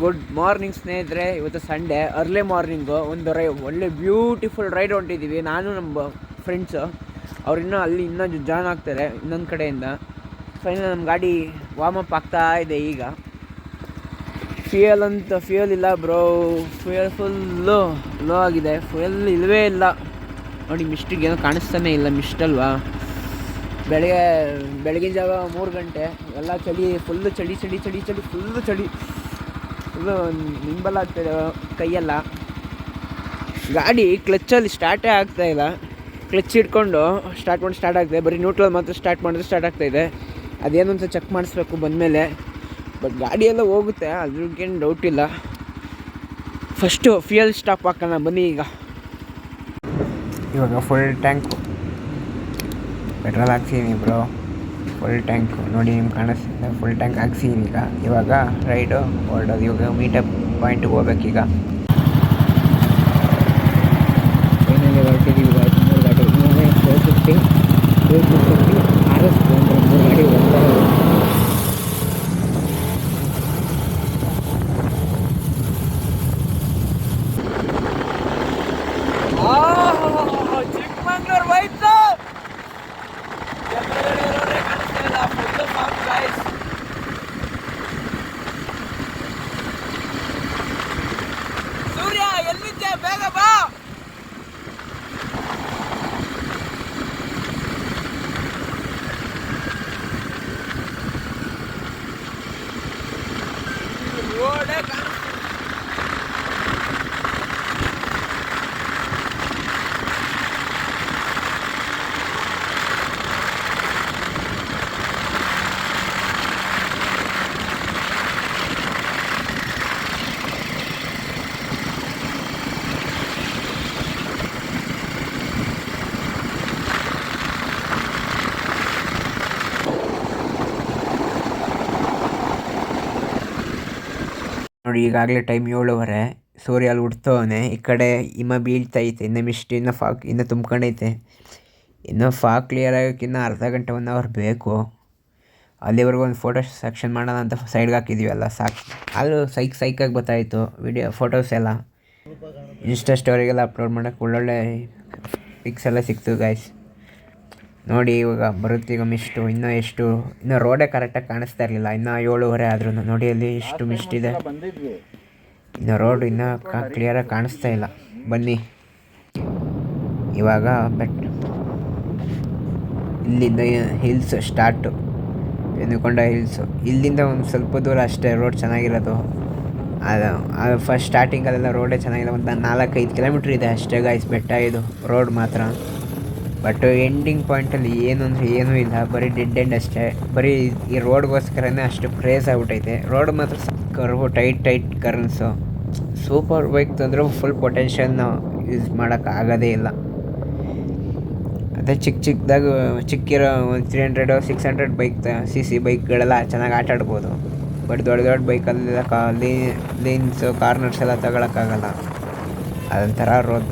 Good morning ಸ್ನೇಹಿತರೆ. ಇವತ್ತು Sunday early morning ಒಂದು ರೈ ಒಳ್ಳೆ ಬ್ಯೂಟಿಫುಲ್ ರೈಡ್ ಹೊಂಟಿದ್ದೀವಿ ನಾನು ನಮ್ಮ ಫ್ರೆಂಡ್ಸು ಅವ್ರು ಇನ್ನೂ ಅಲ್ಲಿ ಇನ್ನೂ ಜಾಯ್ನ್ ಆಗ್ತಾರೆ ಇನ್ನೊಂದು ಕಡೆಯಿಂದ. ಫೈನಲ್ ನಮ್ಮ ಗಾಡಿ ವಾರ್ಮ್ ಅಪ್ ಆಗ್ತಾ ಇದೆ ಈಗ. ಫ್ಯೂಯಲ್ ಅಂತ ಫ್ಯೂಯಲ್ ಇಲ್ಲ ಬ್ರೋ ಫ್ಯೂಯಲ್ ಫುಲ್ಲು ಲೋ ಆಗಿದೆ. ಫ್ಯೂಯಲ್ ಇಲ್ಲವೇ ಇಲ್ಲ. ನೋಡಿ ಮಿಸ್ಟಿಗೆ ಏನೋ ಕಾಣಿಸ್ತಾನೆ ಇಲ್ಲ ಮಿಸ್ಟ್ ಅಲ್ವಾ? ಬೆಳಗ್ಗೆ, ಬೆಳಗಿನ ಜಾವ ಮೂರು ಗಂಟೆ. ಎಲ್ಲ ಚಳಿ ಫುಲ್ಲು ಚಳಿ ಚಳಿ ಚಳಿ ಚಳಿ ಫುಲ್ಲು ಚಳಿ. ಫುಲ್ಲು ನಿಂಬಲ್ಲ ಆಗ್ತಾಯಿದೆ ಕೈಯೆಲ್ಲ. ಗಾಡಿ ಕ್ಲಚ್ಚಲ್ಲಿ ಸ್ಟಾರ್ಟೇ ಆಗ್ತಾಯಿಲ್ಲ ಕ್ಲಚ್ ಹಿಡ್ಕೊಂಡು ಸ್ಟಾರ್ಟ್ ಮಾಡಿ ಸ್ಟಾರ್ಟ್ ಆಗ್ತಾಯಿದೆ ಬರೀ ನ್ಯೂಟ್ರಲ್ ಮಾತ್ರ ಸ್ಟಾರ್ಟ್ ಮಾಡಿದ್ರೆ ಸ್ಟಾರ್ಟ್ ಆಗ್ತಾಯಿದೆ ಅದೇನು ಅಂತ ಚೆಕ್ ಮಾಡಿಸ್ಬೇಕು ಬಂದಮೇಲೆ. ಬಟ್ ಗಾಡಿಯೆಲ್ಲ ಹೋಗುತ್ತೆ, ಅದ್ರಗೇನು ಡೌಟ್ ಇಲ್ಲ. ಫಸ್ಟು ಫ್ಯೂಯಲ್ ಸ್ಟಾಪ್ ಹಾಕೋಣ, ಬನ್ನಿ ಈಗ. ಇವಾಗ ಫುಲ್ ಟ್ಯಾಂಕು ಪೆಟ್ರೋಲ್ ಹಾಕ್ತೀನಿ ಬ್ರೋ ಫುಲ್ ಟ್ಯಾಂಕ್ ನೋಡಿ ನಿಮ್ಗೆ ಕಾಣಿಸ್ತಿದೆ ಫುಲ್ ಟ್ಯಾಂಕ್ ಹಾಕ್ಸಿದ್ದೀನಿ ಈಗ. ಇವಾಗ ರೈಡು ಹೊರಡೋದು ಇವಾಗ ಮೀಟಪ್ ಪಾಯಿಂಟ್ಗೆ ಹೋಗ್ಬೇಕೀಗ. ಫೈನಲಿ ಹೊರಟಿದ್ದೀವಿ ಗಾಡಿ. Four fifty four fifty R S ಮೂರು ಗಾಡಿ ಹೋಗ್ತಾ ರೋಡೇ ಕಾಣಿಸ್ತಿಲ್ಲ. ನೋಡಿ, ಈಗಾಗಲೇ ಟೈಮ್ ಏಳುವರೆ. ಸೂರ್ಯ ಅಲ್ಲಿ ಹುಡ್ತವನೆ. ಈ ಕಡೆ ಹಿಮ ಬೀಳ್ತೈತೆ. ಇನ್ನು ಮಿಸ್ಟ್ ಇನ್ನು ಫಾಕ್ ಇನ್ನು ತುಂಬ್ಕೊಂಡೈತೆ ಇನ್ನು ಫಾಕ್ ಕ್ಲಿಯರ್ ಆಗೋಕ್ಕಿನ್ನ ಅರ್ಧ ಗಂಟೆ ಒನ್ ಅವರ್ ಬೇಕು. ಅಲ್ಲಿವರೆಗೂ ಒಂದು ಫೋಟೋ ಸೆಕ್ಷನ್ ಮಾಡೋಣ ಅಂತ ಸೈಡ್ಗೆ ಹಾಕಿದ್ದೀವಲ್ಲ ಸಾಕು. ಆದರೂ ಸೈಕ್ ಸೈಕಾಗಿ ಗೊತ್ತಾಯಿತು ವಿಡಿಯೋ ಫೋಟೋಸ್ ಎಲ್ಲ. ಇನ್ಸ್ಟಾ ಸ್ಟೋರಿಗೆಲ್ಲ ಅಪ್ಲೋಡ್ ಮಾಡೋಕ್ಕೆ ಒಳ್ಳೊಳ್ಳೆ ಪಿಕ್ಸ್ ಎಲ್ಲ ಸಿಕ್ತು ಗಾಯ್ಸ್ ನೋಡಿ ಇವಾಗ ಬರುತ್ತೀಗ ಮಿಸ್ಟು ಇನ್ನೂ ಎಷ್ಟು ಇನ್ನೂ ರೋಡೇ ಕರೆಕ್ಟಾಗಿ ಕಾಣಿಸ್ತಾ ಇರಲಿಲ್ಲ. ಇನ್ನೂ ಏಳುವರೆ ಆದ್ರೂ ನೋಡಿ ಅಲ್ಲಿ ಎಷ್ಟು ಮಿಸ್ಟ್ ಇದೆ. ಇನ್ನು ರೋಡ್ ಇನ್ನೂ ಕ್ಲಿಯರಾಗಿ ಕಾಣಿಸ್ತಾ ಇಲ್ಲ. ಬನ್ನಿ. ಇವಾಗ ಬೆಟ್ ಇಲ್ಲಿಂದ ಹಿಲ್ಸ್ ಸ್ಟಾರ್ಟು ಎನ್ನುಕೊಂಡ ಹಿಲ್ಸು ಇಲ್ಲಿಂದ ಒಂದು ಸ್ವಲ್ಪ ದೂರ ಅಷ್ಟೇ ರೋಡ್ ಚೆನ್ನಾಗಿರೋದು. ಅದು ಅದು ಫಸ್ಟ್ ಸ್ಟಾರ್ಟಿಂಗಲ್ಲೆಲ್ಲ ರೋಡೇ ಚೆನ್ನಾಗಿಲ್ಲ. ಒಂದು ನಾಲ್ಕೈದು ಕಿಲೋಮೀಟ್ರ್ ಇದೆ ಅಷ್ಟೇ ಗಾಯ್ಸ್ ಬೆಟ್ಟ ಇದು ರೋಡ್ ಮಾತ್ರ. ಬಟ್ ಎಂಡಿಂಗ್ ಪಾಯಿಂಟಲ್ಲಿ ಏನು ಅಂದರೆ ಏನೂ ಇಲ್ಲ. ಬರೀ ಡೆಡ್ ಎಂಡ್ ಅಷ್ಟೇ. ಬರೀ ಈ ರೋಡ್ಗೋಸ್ಕರನೇ ಅಷ್ಟು ಕ್ರೇಜ್ ಆಗ್ಬಿಟ್ಟೈತೆ. ರೋಡ್ ಮಾತ್ರ ಕರ್ವು ಟೈಟ್ ಟೈಟ್ ಕರ್ನ್ಸು ಸೂಪರ್ ಬೈಕ್ ತಂದರೂ ಫುಲ್ ಪೊಟೆನ್ಷಿಯಲ್ನ ಯೂಸ್ ಮಾಡೋಕ್ಕಾಗೋದೇ ಇಲ್ಲ. ಅದೇ ಚಿಕ್ಕ ಚಿಕ್ಕದಾಗ ಚಿಕ್ಕಿರೋ ಒಂದು three hundred six hundred bike C C ಬೈಕ್ಗಳೆಲ್ಲ ಚೆನ್ನಾಗಿ ಆಟ ಆಡ್ಬೋದು. ಬಟ್ ದೊಡ್ಡ ದೊಡ್ಡ ಬೈಕಲ್ಲೆಲ್ಲ ಕಾ ಲೀನ್ಸು ಕಾರ್ನರ್ಸ್ ಎಲ್ಲ ತಗೊಳಕ್ಕಾಗಲ್ಲ ಅದೊಂಥರ ರೋಡ್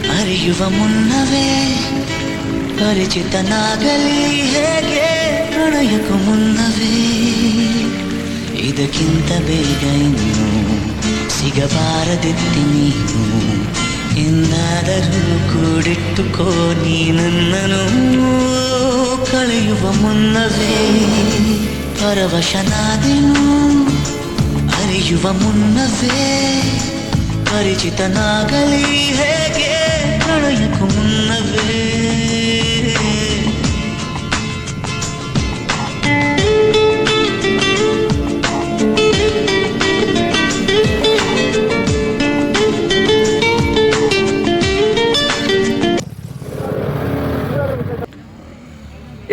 ಬೇಕು ಪರವಶನಾದಿನು ಅರಿಯುವ ಮುನ್ನವೇ ಪರಿಚಿತನಾಗಲಿ ಹೇಗೆ ಪ್ರಣಯಕ್ಕೂ ಮುನ್ನವೇ ಇದಕ್ಕಿಂತ ಬೇಗ ಇನ್ನು ಸಿಗಬಾರದಿತ್ತಿ ನೀನು ಎಂದಾದರೂ ಕೂಡಿಟ್ಟುಕೋ ನೀ ನನ್ನನು ಕಳೆಯುವ ಮುನ್ನವೇ ಪರವಶನಾದೆನು ಅರಿಯುವ ಮುನ್ನವೇ ಪರಿಚಿತನಾಗಲಿ ಹೇಗೆ ಪ್ರಣಯಕ್ಕೂ ಮುನ್ನವೇ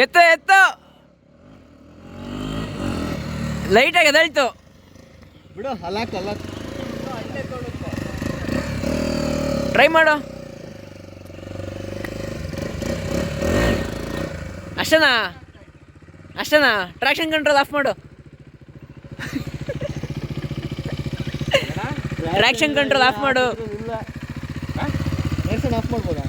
ಎತ್ತ. ಎತ್ತ ಲೈಟಾಗಿ ಎದಳ್ತು ಬಿಡು ಹಲಾಕ್ ಹಲಾಕ್ ಟ್ರೈ ಮಾಡು. ಅಷ್ಟನಾ? ಅಷ್ಟನಾ? ಟ್ರಾಕ್ಷನ್ ಕಂಟ್ರೋಲ್ ಆಫ್ ಮಾಡು. ಟ್ರಾಕ್ಷನ್ ಕಂಟ್ರೋಲ್ ಆಫ್ ಮಾಡು. ಇಲ್ಲ ಆಫ್ ಮಾಡ್ಬೋದಾ?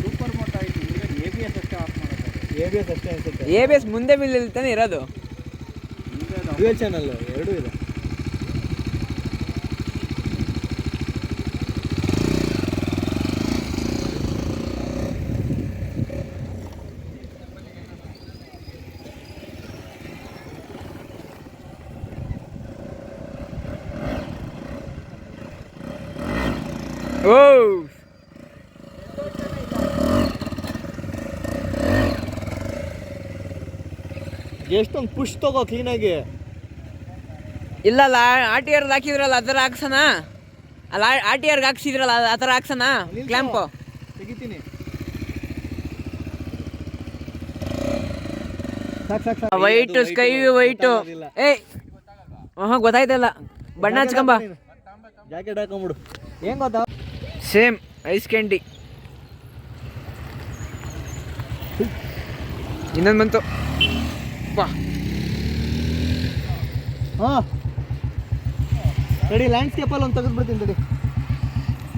ಸೂಪರ್ ಮೋಟ ಆಯ್ತು. ಎ ಬಿ ಎಸ್ ಅಷ್ಟೇ ಆಫ್ ಮಾಡೋದು. ಎ ಬಿ ಎಸ್ ಅಷ್ಟೇ ಅನ್ಸುತ್ತೆ. ಎ ಬಿ ಎಸ್ ಮುಂದೆ ಬಿಲ್ ತಾನೆ ಇರೋದು. ಚಾನಲ್ ಎರಡೂ ಇದೆ. ಓ ಎಷ್ಟೊಂದು ಪುಷ್ ತಗೋ ಕ್ಲೀನಾಗಿ ಇಲ್ಲಲ್ಲ ಆರ್ ಟಿ ಆರ್ದು ಹಾಕಿದ್ರಲ್ಲ ಥರ ಹಾಕ್ಸಣ ಅಲ್ಲ ಆರ್ ಟಿ ಆರ್ಗೆ ಹಾಕ್ಸಿದ್ರಲ್ಲ ಆ ಥರ ಹಾಕ್ಸಣ ಕ್ಲ್ಯಾಂಪು ತೆಗಿತೀನಿ. ವೈಟ್ ಸ್ಕೈ ವೈಟು ಏಯ್ ಹಾಂ ಗೊತ್ತಾಯ್ತಲ್ಲ ಬಣ್ಣ ಹಚ್ಕೊಂಬ. ಜಾಕೆಟ್ ಹಾಕೊಂಬಿಡು. ಏನ್ ಗೊತ್ತಾ? Same ice candy. ಇನ್ನೊಂದು ಬಂತು. ಬಾ. ಲ್ಯಾಂಡ್ಸ್ಕೇಪ್ ಅಲ್ಲಿ ಲ್ಯಾಂಡ್ಸ್ಕೇಪಲ್ಲಿ ಒಂದು ತೆಗೆದ್ಬಿಡ್ತೀನಿ ತಡಿ.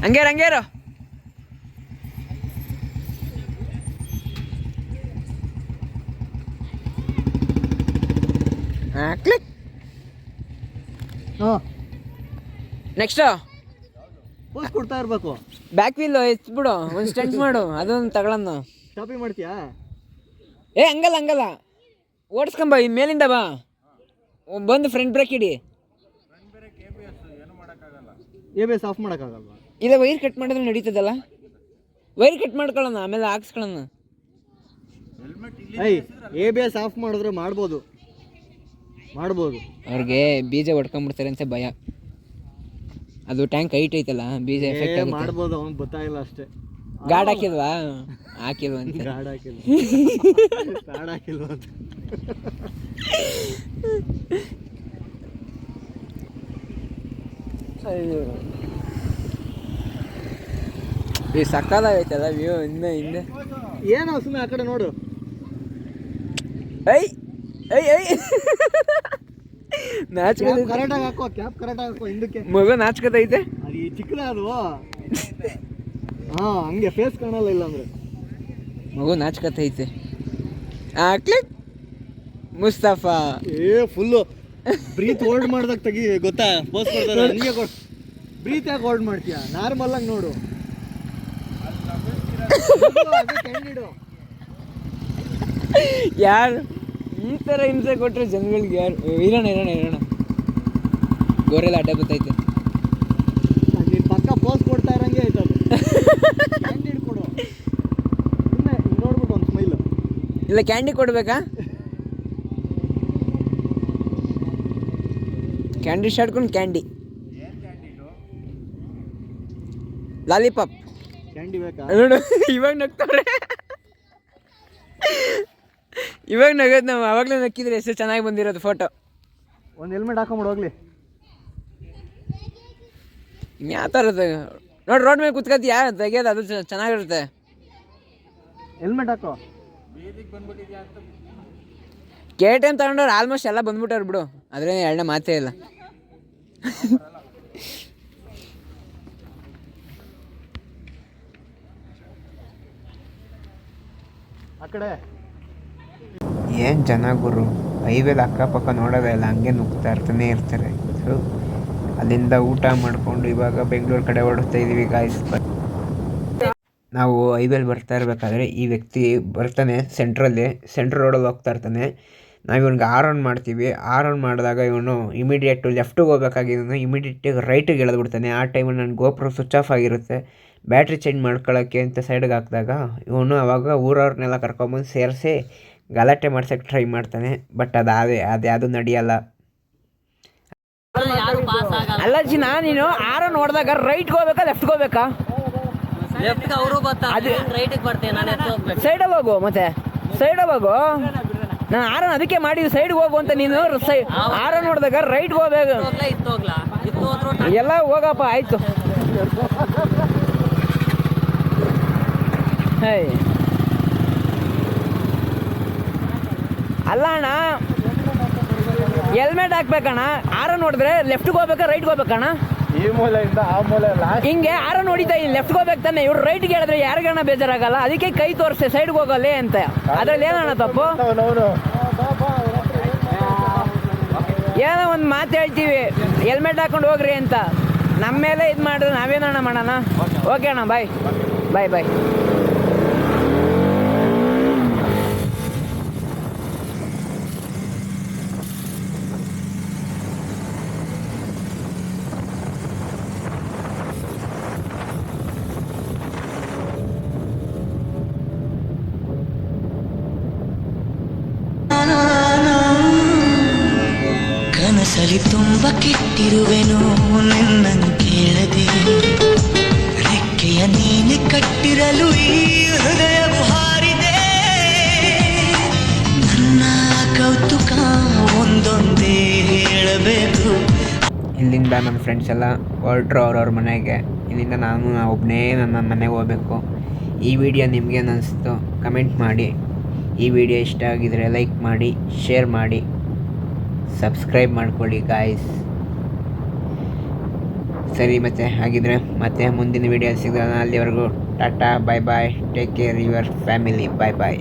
ಹಂಗೇರು ಹಂಗೇರು. ಕ್ಲಿಕ್ ಹಾಂ. ನೆಕ್ಸ್ಟು ಪೋಸ್ ಕೊಡ್ತಾ ಇರಬೇಕು. ಬ್ಯಾಕ್ ವೀಲ್ ಎತ್ಬಿಡು ಒಂದು ಸ್ಟೆಂಟ್ ಮಾಡು ಅದೊಂದು ತಗೊಳನ್ನ ಶಾಪಿಂಗ್ ಮಾಡ್ತೀಯಾ? ಏ ಹಂಗಲ್ಲ ಹಂಗಲ್ಲ. ಓಡಿಸ್ಕೊಂಬ ಈ ಮೇಲಿಂದ ಬಾ. ಬಂದು ಫ್ರಂಟ್ ಬ್ರೇಕ್ ಇಡಿ. ಎ ಬೇಸ್ ಆಫ್ ಮಾಡೋಕ್ಕಾಗಲ್ವಾ? ಇಲ್ಲ ವೈರ್ ಕಟ್ ಮಾಡಿದ್ರೆ ನಡೀತದಲ್ಲ? ವೈರ್ ಕಟ್ ಮಾಡ್ಕೊಳ್ಳೋಣ ಆಮೇಲೆ ಹಾಕ್ಸ್ಕೊಳ್ಳೋಣ. I A B S off ಮಾಡಿದ್ರೆ ಮಾಡ್ಬೋದು. ಮಾಡ್ಬೋದು. ಅವ್ರಿಗೆ ಬೀಜ ಹೊಡ್ಕೊಂಬಿಡ್ತಾರೆ ಅಂತ ಭಯ. ಅದು ಟ್ಯಾಂಕ್ ಹೈಟ್ ಐತಲ್ಲ ಬೀಜ ಎಫೆಕ್ಟ್ ಆಗುತ್ತೆ. ಮಾಡ್ಬೋದು ಅವ್ನು ಗೊತ್ತಾಗಿಲ್ಲ ಅಷ್ಟೇ. ಗಾಡ್ ಹಾಕಿಲ್ವಾ? ಹಾಕಿಲ್ವ ಅಂತ. ಗಾಡ್ ಹಾಕಿಲ್ಲ ಗಾಡ್ ಹಾಕಿಲ್ವ ಅಂತ. ಈ ಸಕ್ಕದಾಗೈತಲ್ಲ ವ್ಯೂ ಹಿಂದೆ ಹಿಂದೆ. ಏನು ಸುಮ್ಮನೆ ಆ ಕಡೆ ನೋಡು. ಐ ಐ ಐ ನಾಚ್ಕದ ಕರೆಕ್ಟಾಗಿ ಹಾಕೋ ಕ್ಯಾಪ್ ಕರೆಕ್ಟಾಗಿ ಹಾಕೋ ಹಿಂದಕ್ಕೆ. ಮಗು ನಾಚ್ಕತೈತೆ ಅದು ಈ ಚಿಕ್ಕದ ಅದು. ಹಾ ಹಂಗೆ ಫೇಸ್ ಕಾಣಲ್ಲ ಇಲ್ಲ ಅಂದ್ರೆ. ಮಗು ನಾಚ್ಕತೈತೆ ಆ ಕ್ಲಿಕ್ ಮುಸ್ತಫಾ. ಏ ಫುಲ್ಲು ಬ್ರೀತ್ ಹೋಲ್ಡ್ ಮಾಡ್ದಾಗ ತೆಗಿ ಗೊತ್ತಾ? ಪೋಸ್ ಕೊಡ್ತಾರೆ ಹಂಗೆ ಕೊಡ್ ಬ್ರೀತ್ ಯಾಕೆ ಹೋಲ್ಡ್ ಮಾಡ್ತೀಯಾ? ನಾರ್ಮಲ್ ಆಗಿ ನೋಡು. ಯಾರು? ಈ ಥರ ಹಿಂಸೆ ಕೊಟ್ಟರೆ ಜನಗಳಿಗೆ ಯಾರು ಇರೋಣ ಇರೋಣ ಇರೋಣ. ಗೋರೆಲ್ಲ ಅಡ್ಡ ಗೊತ್ತೈತೆ ಪಕ್ಕ ಪೋಸ್ ಕೊಡ್ತಾ ಇರಂಗೆ ಆಯ್ತು ಅದು. ಕ್ಯಾಂಡಿಡ್ ಕೊಡು. ಸುಮ್ಮನೆ ನೋಡ್ಬಿಟ್ಟು ಒಂದು ಸ್ಮೈಲ್ ಇಲ್ಲ ಕ್ಯಾಂಡಿ ಕೊಡ್ಬೇಕಾ? ಕ್ಯಾಂಡಿ ಶಾಡ್ಕೊಂಡು ಕ್ಯಾಂಡಿ ಲಾಲಿಪಾಪ್ ಕ್ಯಾಂಡಿ ಬೇಕಾ? ನೋಡು ಇವಾಗ ನಗ್ತಾರೆ ಇವಾಗ ನಗದ್ ನಾವು ಅವಾಗಲೇ ನಕ್ಕಿದ್ರೆ ಎಷ್ಟು ಚೆನ್ನಾಗಿ ಬಂದಿರೋದು ಫೋಟೋ ಒಂದು ಹೆಲ್ಮೆಟ್ ಹಾಕೊಂಬಿಡು ಹೋಗ್ಲಿ. ಯಾವ ಥರ ನೋಡಿ ರೋಡ್ ಮೇಲೆ ಕುತ್ಕತ್ತೀಯಾ ತೆಗಿಯೋದು ಅದು ಚೆನ್ನಾಗಿರುತ್ತೆ. ಹೆಲ್ಮೆಟ್ ಹಾಕೋ. ಕೆ ಟಿ ಎಂ ತಗೊಂಡವ್ರು ಆಲ್ಮೋಸ್ಟ್ ಎಲ್ಲ ಬಂದ್ಬಿಟ್ಟವ್ರು ಬಿಡು. ಅದ್ರೇನು ಎರಡನೇ ಮಾತೇ ಇಲ್ಲ. ಆ ಕಡೆ. ಏನು ಜನ ಗುರು? ಹೈವೇಲಿ ಅಕ್ಕಪಕ್ಕ ನೋಡೋದೇ ಇಲ್ಲ ಹಂಗೆ ನುಗ್ತಾ ಇರ್ತಾನೆ ಇರ್ತಾರೆ. ಅಲ್ಲಿಂದ ಊಟ ಮಾಡಿಕೊಂಡು ಇವಾಗ ಬೆಂಗಳೂರು ಕಡೆ ಹೊರಡ್ತಾ ಇದ್ದೀವಿ ಗಾಯ್ಸ್ ನಾವು ಹೈವೇಲಿ ಬರ್ತಾ ಇರಬೇಕಾದ್ರೆ ಈ ವ್ಯಕ್ತಿ ಬರ್ತಾನೆ ಸೆಂಟ್ರಲ್ಲಿ, ಸೆಂಟ್ರ್ ರೋಡಲ್ಲಿ ಹೋಗ್ತಾ ಇರ್ತಾನೆ. ನಾವು ಇವನಿಗೆ ಆರ್ ಆನ್ ಮಾಡ್ತೀವಿ. ಆರ್ ಆನ್ ಮಾಡಿದಾಗ ಇವನು ಇಮಿಡಿಯೇಟು ಲೆಫ್ಟಿಗೆ ಹೋಗ್ಬೇಕಾಗಿದ್ದು ಇಮಿಡಿಯೇಟಾಗಿ ರೈಟಿಗೆ ಎಳೆದ್ಬಿಡ್ತಾನೆ ಆ ಟೈಮಲ್ಲಿ ನನ್ನ ಗೋಪುರ ಸ್ವಿಚ್ ಆಫ್ ಆಗಿರುತ್ತೆ. ಬ್ಯಾಟ್ರಿ ಚೇಂಜ್ ಮಾಡ್ಕೊಳ್ಳೋಕ್ಕೆ ಅಂತ ಸೈಡ್ಗೆ ಹಾಕಿದಾಗ ಇವನು ಆವಾಗ ಊರವ್ರನ್ನೆಲ್ಲ ಕರ್ಕೊಂಬಂದು ಸೇರಿಸಿ ಗಲಾಟೆ ಮಾಡ್ಸೋಕ್ಕೆ ಟ್ರೈ ಮಾಡ್ತಾನೆ. ಬಟ್ ಅದು ಅದೇ ಅದು ಯಾವುದೂ ನಡೆಯಲ್ಲ. ಅಲ್ಲ ಜಿನ ನೀನು ಆರೋ ನೋಡಿದಾಗ ರೈಟ್ ಹೋಗ್ಬೇಕಾ ಲೆಫ್ಟ್ ಹೋಗ್ಬೇಕಾ? ಅವರು ಸೈಡಲ್ಲಿ ಹೋಗು ಮತ್ತೆ. ಸೈಡಲ್ಲಿ ಹೋಗು. ನಾನು ಆರನ್ ಅದಕ್ಕೆ ಮಾಡಿ ಸೈಡ್ಗೆ ಹೋಗು ಅಂತ ನೀನು. ಆರ ಆರೋ ನೋಡಿದಾಗ ರೈಟ್ಗೆ ಹೋಗ್ಬೇಕು. ಎಲ್ಲ ಹೋಗಪ್ಪ ಆಯ್ತು. ಹೇ. ಅಲ್ಲ ಅಣ್ಣ ಹೆಲ್ಮೆಟ್ ಹಾಕ್ಬೇಕಣ್ಣ. ಆರ ನೋಡಿದ್ರೆ ಲೆಫ್ಟ್ಗೆ ಹೋಗ್ಬೇಕಾ ರೈಟ್ಗೆ ಹೋಗ್ಬೇಕಣ್ಣ? ಈ ಮೂಲೆಯಿಂದ ಆ ಮೂಲೆ ಲಾಸ್ಟ್ ಹಿಂಗೆ ಆರ ನೋಡಿತಾ ಇಲ್ಲಿ ಲೆಫ್ಟ್ ಹೋಗ್ಬೇಕು ತಾನೆ ಇವ್ರು ರೈಟ್ ಹೇಳಿದ್ರೆ ಯಾರಿಗಣ್ಣ ಬೇಜಾರಾಗಲ್ಲ. ಅದಕ್ಕೆ ಕೈ ತೋರಿಸ್ತೆ ಸೈಡ್ಗೆ ಹೋಗಲ್ಲೇ ಅಂತ. ಅದ್ರಲ್ಲಿ ಏನಣ್ಣ ತಪ್ಪು? ಏನೋ ಒಂದು ಮಾತು ಹೇಳ್ತೀವಿ ಹೆಲ್ಮೆಟ್ ಹಾಕೊಂಡು ಹೋಗ್ರಿ ಅಂತ. ನಮ್ಮ ಮೇಲೆ ಇದು ಮಾಡಿದ್ರೆ ನಾವೇನಣ್ಣ ಮಾಡೋಣ? ಓಕೆ ಅಣ್ಣ ಬಾಯ್ ಬಾಯ್ ಬಾಯ್ ಕನಸಲಿ ತುಂಬ ಕೆಟ್ಟಿರುವೆನು ನಿನ್ನನ್ನು ಕೇಳದೆ. ರೆಕ್ಕೆಯ ನೀನೆ ಕಟ್ಟಿರಲು ಈ ಹೃದಯ ಹಾರಿದೆ. ನನ್ನ ಕೌತುಕ ಒಂದೊಂದೇ ಹೇಳಬೇಕು. ಇಲ್ಲಿಂದ ನನ್ನ ಫ್ರೆಂಡ್ಸ್ ಎಲ್ಲ ಹೊರಟ್ರು ಅವ್ರವ್ರ ಮನೆಗೆ. ಇಲ್ಲಿಂದ ನಾನು ಒಬ್ಬನೇ ನನ್ನ ಮನೆಗೆ ಹೋಗ್ಬೇಕು. ಈ ವಿಡಿಯೋ ನಿಮಗೆ ಅನ್ನಿಸ್ತು ಕಮೆಂಟ್ ಮಾಡಿ. ಈ ವಿಡಿಯೋ ಇಷ್ಟ ಆಗಿದರೆ ಲೈಕ್ ಮಾಡಿ ಶೇರ್ ಮಾಡಿ. ಸಬ್ಸ್ಕ್ರೈಬ್ ಮಾಡ್ಕೊಳ್ಳಿ ಗಾಯ್ಸ್ ಸರಿ ಮತ್ತೆ, ಹಾಗಿದ್ರೆ ಮತ್ತೆ ಮುಂದಿನ ವಿಡಿಯೋ ಸಿಗೋಣ. ಅಲ್ಲಿವರೆಗೂ tata bye bye take care your family bye bye